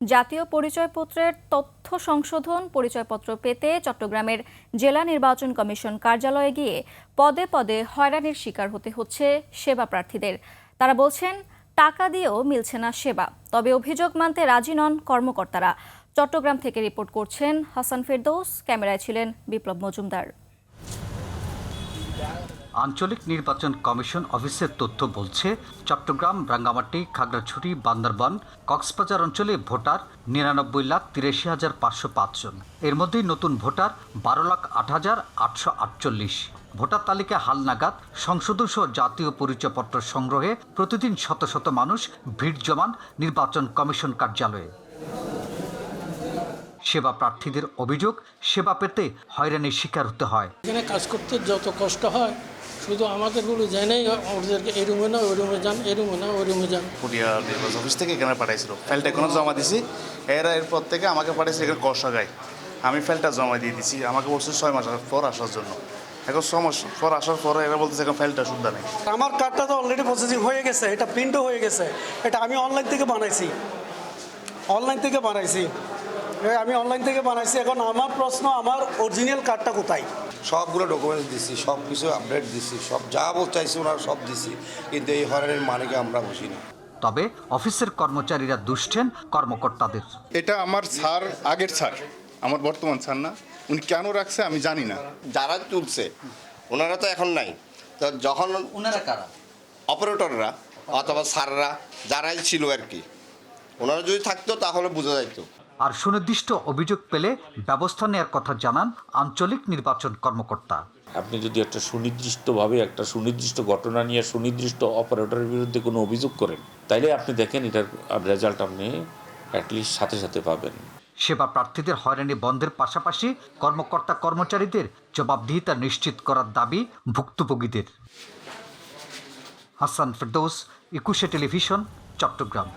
জাতীয় পরিচয়পত্রের তথ্য সংশোধন পরিচয়পত্র পেতে চট্টগ্রামের জেলা নির্বাচন কমিশন কার্যালয়ে গিয়ে পদে পদে হয়রানির শিকার হতে হচ্ছে সেবা প্রার্থীদের। তারা বলছেন, টাকা দিয়েও মিলছে না সেবা, তবে অভিযোগ মানতে রাজি নন কর্মকর্তারা। চট্টগ্রাম থেকে রিপোর্ট করছেন হাসান ফেরদৌস, ক্যামেরায় ছিলেন বিপ্লব মজুমদার। আঞ্চলিক নির্বাচন কমিশন অফিসের তথ্য বলছে, চট্টগ্রাম, রাঙ্গামাটি, খাগড়াছড়ি, বান্দরবান, কক্সবাজার অঞ্চলে ভোটার নিরানব্বই লাখ তিরাশি হাজার পাঁচশো পাঁচজন এর মধ্যেই নতুন ভোটার বারো লাখ আট হাজার আটশো আটচল্লিশ। ভোটার তালিকা হালনাগাদ সংশোধন সহ জাতীয় পরিচয়পত্র সংগ্রহে প্রতিদিন শত শত মানুষ ভিড় জমান নির্বাচন কমিশন কার্যালয়ে। সেবা প্রার্থীদের অভিযোগ, সেবা পেতে হয়রানির শিকার হতে হয়। এখানে কাজ করতে যত কষ্ট হয় শুধু আমাদেরগুলো জেনেই ওদেরকে এই রুমে না ওই রুমে যান এই রুমে না ওই রুমে যান। পুটিয়া নির্বাচন অফিস থেকে এখানে পাঠাইছিল। ফাইলটা এখনও জমা দিছি। এরা এরপর থেকে আমাকে পাঠাইছে এখানে কষাগায় আমি ফাইলটা জমা দিয়ে দিছি। আমাকে বলছে ছয় মাস পর আসার জন্য। এখন ছ মাস পর আসার পরে এরা বলতেছে এখন ফাইলটা শুদ্ধ নেই। আমার কার্ডটা তো অলরেডি প্রসেসিং হয়ে গেছে এটা প্রিন্টও হয়ে গেছে। এটা আমি অনলাইন থেকে বানাইছি। অনলাইন থেকে বানাইছি। আমি অনলাইন থেকে বানাইছি। এখন আমার প্রশ্ন আমার অরিজিনাল কার্ডটা কোথায়? সবগুলো ডকুমেন্টস দিছি সব কিছু আপডেট দিছি সব যা চাইছি ওনারা সব দিছি কিন্তু এই হরেনের মানিকে আমরা বুঝি না তবে অফিসের কর্মচারীরা দুষছেন কর্মকর্তাদের। এটা আমার স্যার আগের স্যার আমার বর্তমান স্যার না। উনি কেন রাখছে আমি জানি না। যারা তুলছে ওনারা তো এখন নাই। তো যখন ওনারা কারা? অপারেটররা অথবা স্যাররা যারাই ছিল আর কি ওনারা যদি থাকতো তাহলে বোঝা যাইতো। আর সুনির্দিষ্ট অভিযোগ পেলে ব্যবস্থা নেওয়ার কথা জানান আঞ্চলিক নির্বাচন কর্মকর্তা। আপনি যদি একটা সুনির্দিষ্টভাবে একটা সুনির্দিষ্ট ঘটনা নিয়ে সুনির্দিষ্ট অপারেটরের বিরুদ্ধে কোনো অভিযোগ করেন তাইলে আপনি দেখেন এটার রেজাল্ট আপনি অ্যাটলিস্ট সাথে সাথে পাবেন। সেবা প্রার্থীদের হয়রানি বন্ধের পাশাপাশি কর্মকর্তা কর্মচারীদের জবাবদিহিতা নিশ্চিত করার দাবি ভুক্তভোগীদের। হাসান ফেরদৌস একুশে টেলিভিশন চট্টগ্রাম।